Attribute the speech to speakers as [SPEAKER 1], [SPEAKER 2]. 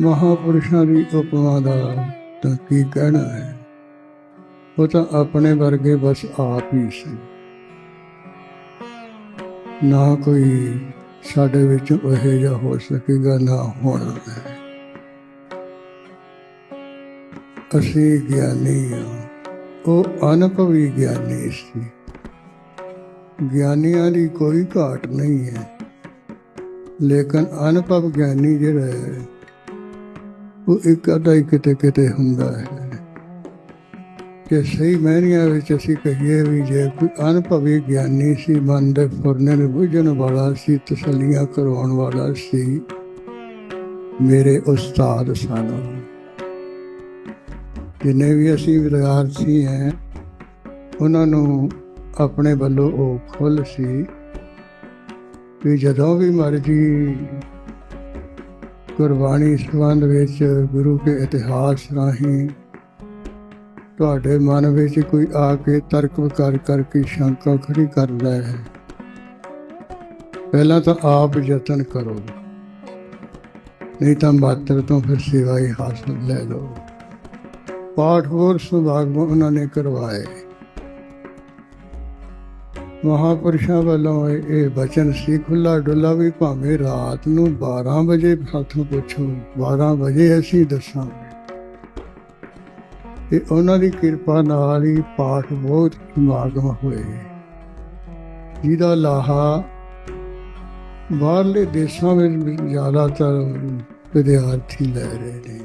[SPEAKER 1] ਮਹਾਪੁਰਸ਼ਾਂ ਦੀ ਉਪਮਾ ਦਾ ਤਾਂ ਕੀ ਕਹਿਣਾ ਹੈ? ਉਹ ਤਾਂ ਆਪਣੇ ਵਰਗੇ ਬਸ ਆਪ ਹੀ ਸੀ। ਨਾ ਕੋਈ ਸਾਡੇ ਵਿੱਚ ਉਹ ਜਿਹਾ ਹੋ ਸਕੇਗਾ, ਨਾ ਹੋਣਾ। ਹੈ ਅਸੀਂ ਗਿਆਨੀ ਹਾਂ ਉਹ ਅਨੁਭਵੀ ਗਿਆਨੀ ਸੀ। ਗਿਆਨੀਆਂ ਦੀ ਕੋਈ ਘਾਟ ਨਹੀਂ ਹੈ। ਲੇਕਿਨ ਅਨੁਭਵ ਗਿਆਨੀ ਜਿਹੜਾ ਹੈ ਉਹ ਇੱਕ ਅੱਧਾ ਹੀ ਕਿਤੇ ਕਿਤੇ ਹੁੰਦਾ ਹੈ। ਕਿ ਸਹੀ ਮਾਇਨਿਆਂ ਵਿੱਚ ਅਸੀਂ ਕਹੀਏ ਵੀ ਜੇ ਕੋਈ ਅਨੁਭਵੀ ਗਿਆਨੀ ਸੀ, ਮਨ ਦੇ ਫੁਰਨੇ ਨੂੰ ਬੁਝਣ ਵਾਲਾ ਸੀ, ਤਸੱਲੀਆਂ ਕਰਵਾਉਣ ਵਾਲਾ ਸੀ, ਮੇਰੇ ਉਸਤਾਦ ਸਨ। ਜਿੰਨੇ ਵੀ ਅਸੀਂ ਵਿਦਿਆਰਥੀ ਹੈ ਉਹਨਾਂ ਨੂੰ ਆਪਣੇ ਵੱਲੋਂ ਉਹ ਖੁੱਲ ਸੀ ਕਿ ਜਦੋਂ ਵੀ ਮਰਜ਼ੀ ਗੁਰਬਾਣੀ ਸੰਬੰਧ ਵਿੱਚ ਗੁਰੂ ਕੇ ਇਤਿਹਾਸ ਰਾਹੀਂ ਤੁਹਾਡੇ ਮਨ ਵਿੱਚ ਕੋਈ ਆ ਕੇ ਤਰਕ ਵਿਕਾਰ ਕਰਕੇ ਸ਼ੰਕਾ ਖੜੀ ਕਰਦਾ ਹੈ ਪਹਿਲਾਂ ਤਾਂ ਆਪ ਯਤਨ ਕਰੋ। ਨਹੀਂ ਤਾਂ ਮਾਤਰ ਤੋਂ ਫਿਰ ਸੇਵਾ ਹੀ ਹਾਸਲ ਲੈ ਲਓ। ਪਾਠ ਹੋਰ ਸੁਭਾਗ ਉਹਨਾਂ ਨੇ ਕਰਵਾਏ। ਮਹਾਪੁਰਸ਼ਾਂ ਵੱਲੋਂ ਇਹ ਇਹ ਬਚਨ ਸੀ ਖੁੱਲਾ ਡੁੱਲਾ ਵੀ ਭਾਵੇਂ ਰਾਤ ਨੂੰ 12 ਵਜੇ ਸਾਥੋਂ ਪੁੱਛੋ 12 ਵਜੇ ਅਸੀਂ ਦੱਸਾਂਗੇ। ਤੇ ਉਹਨਾਂ ਦੀ ਕਿਰਪਾ ਨਾਲ ਹੀ ਪਾਠ ਬਹੁਤ ਸਮਾਗਮ ਹੋਏ। ਜਿਹਦਾ ਲਾਹਾ ਬਾਹਰਲੇ ਦੇਸ਼ਾਂ ਵਿੱਚ ਜ਼ਿਆਦਾਤਰ ਵਿਦਿਆਰਥੀ ਲੈ ਰਹੇ ਨੇ।